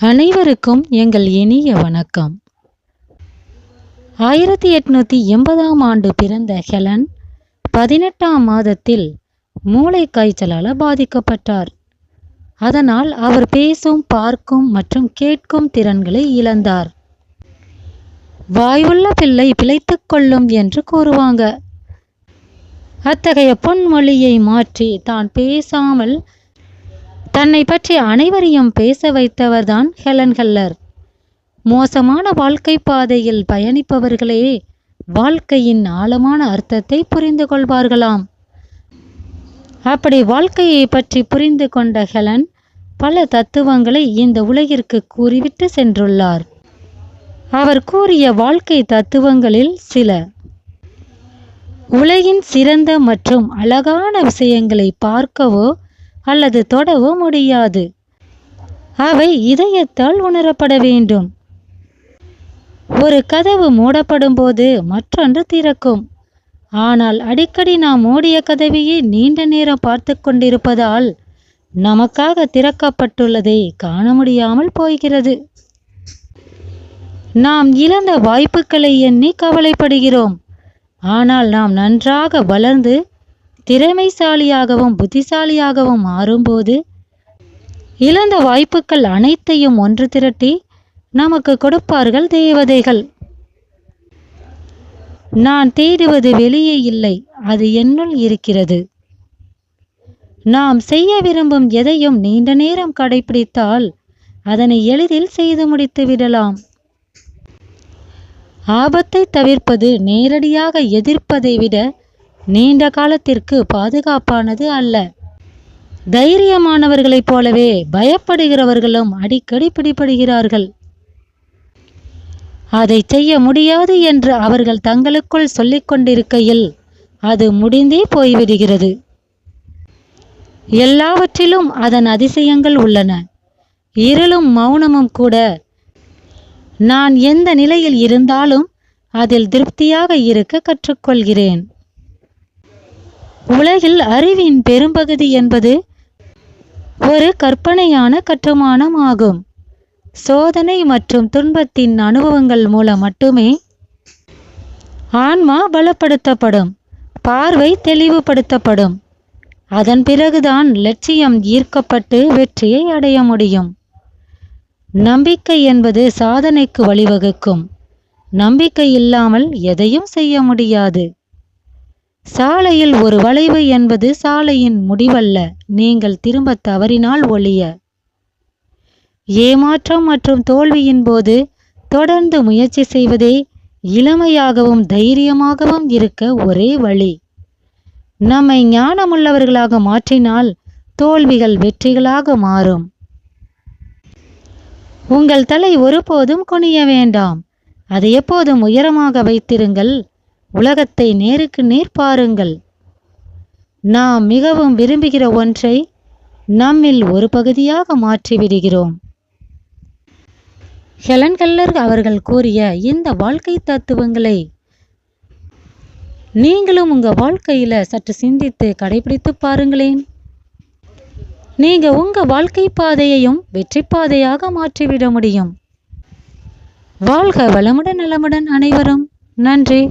அனைவருக்கும் எங்கள் இனிய வணக்கம். ஆயிரத்தி எட்நூற்றி எண்பதாம் ஆண்டு பிறந்த ஹெலன் பதினெட்டாம் மாதத்தில் மூளை காய்ச்சலால் பாதிக்கப்பட்டார். அதனால் அவர் பேசும் பார்க்கும் மற்றும் கேட்கும் திறன்களை இழந்தார். வாயுள்ள பிள்ளை பிழைத்துக் கொள்ளும் என்று கூறுவாங்க. அத்தகைய பொன்மொழியை மாற்றி தான் பேசாமல் தன்னை பற்றி அனைவரையும் பேச வைத்தவர்தான் ஹெலன் ஹெல்லர். மோசமான வாழ்க்கை பாதையில் பயணிப்பவர்களே வாழ்க்கையின் ஆழமான அர்த்தத்தை புரிந்து கொள்வார்களாம். அப்படி வாழ்க்கையை பற்றி புரிந்து கொண்ட ஹெலன் பல தத்துவங்களை இந்த உலகிற்கு கூறிவிட்டு சென்றுள்ளார். அவர் கூறிய வாழ்க்கை தத்துவங்களில் சில. உலகின் சிறந்த மற்றும் அழகான விஷயங்களை பார்க்கவோ அல்லது தொடவோ முடியாது. அவை இதயத்தால் உணரப்பட வேண்டும். ஒரு கதவு மூடப்படும் போது மற்றொன்று திறக்கும். ஆனால் அடிக்கடி நாம் மூடிய கதவையே நீண்ட நேரம் பார்த்து கொண்டிருப்பதால் நமக்காக திறக்கப்பட்டுள்ளதை காண முடியாமல் போகிறது. நாம் இழந்த வாய்ப்புகளை எண்ணி கவலைப்படுகிறோம். ஆனால் நாம் நன்றாக வளர்ந்து திறமைசாலியாகவும் புத்திசாலியாகவும் மாறும்போது இழந்த வாய்ப்புகள் அனைத்தையும் ஒன்று திரட்டி நமக்கு கொடுப்பார்கள் தேவதைகள். நான் தேடுவது வெளியே இல்லை அது என்னுள் இருக்கிறது. நாம் செய்ய விரும்பும் எதையும் நீண்ட நேரம் கடைபிடித்தால் அதனை எளிதில் செய்து முடித்து விடலாம். ஆபத்தை தவிர்ப்பது நேரடியாக எதிர்ப்பதை விட நீண்ட காலத்திற்கு பாதுகாப்பானது அல்ல. தைரியமானவர்களைப் போலவே பயப்படுகிறவர்களும் அடிக்கடி பிடிபடுகிறார்கள். அதை செய்ய முடியாது என்று அவர்கள் தங்களுக்குள் சொல்லிக் கொண்டிருக்கையில் அது முடிந்தே போய்விடுகிறது. எல்லாவற்றிலும் அதன் அதிசயங்கள் உள்ளன. இருளும் மௌனமும் கூட. நான் எந்த நிலையில் இருந்தாலும் அதில் திருப்தியாக இருக்க கற்றுக்கொள்கிறேன். உலகில் அறிவின் பெரும்பகுதி என்பது ஒரு கற்பனையான கட்டுமானம் ஆகும் சோதனை மற்றும் துன்பத்தின் அனுபவங்கள் மூலம் மட்டுமே ஆன்மா பலப்படுத்தப்படும் பார்வை தெளிவுபடுத்தப்படும். அதன் பிறகுதான் லட்சியம் ஈர்க்கப்பட்டு வெற்றியை அடைய முடியும். நம்பிக்கை என்பது சாதனைக்கு வழிவகுக்கும். நம்பிக்கை இல்லாமல் எதையும் செய்ய முடியாது. சாலையில் ஒரு வளைவு என்பது சாலையின் முடிவல்ல. நீங்கள் திரும்ப தவறினால் ஒழிய. ஏமாற்றம் மற்றும் தோல்வியின் போது தொடர்ந்து முயற்சி செய்வதே இளமையாகவும் தைரியமாகவும் இருக்க ஒரே வழி. நம்மை ஞானமுள்ளவர்களாக மாற்றினால் தோல்விகள் வெற்றிகளாக மாறும். உங்கள் தலை ஒருபோதும் குனிய வேண்டாம். அதை எப்போதும் உயரமாக வைத்திருங்கள். உலகத்தை நேருக்கு நேர் பாருங்கள். நாம் மிகவும் விரும்புகிற ஒன்றை நம்மில் ஒரு பகுதியாக மாற்றிவிடுகிறோம். ஹெலன் கல்லர் அவர்கள் கூறிய இந்த வாழ்க்கை தத்துவங்களை நீங்களும் உங்க வாழ்க்கையில சற்று சிந்தித்து கடைபிடித்து பாருங்களேன். நீங்கள் உங்க வாழ்க்கை பாதையையும் வெற்றி பாதையாக மாற்றிவிட முடியும். வாழ்க வளமுடன் நலமுடன் அனைவரும். நன்றி.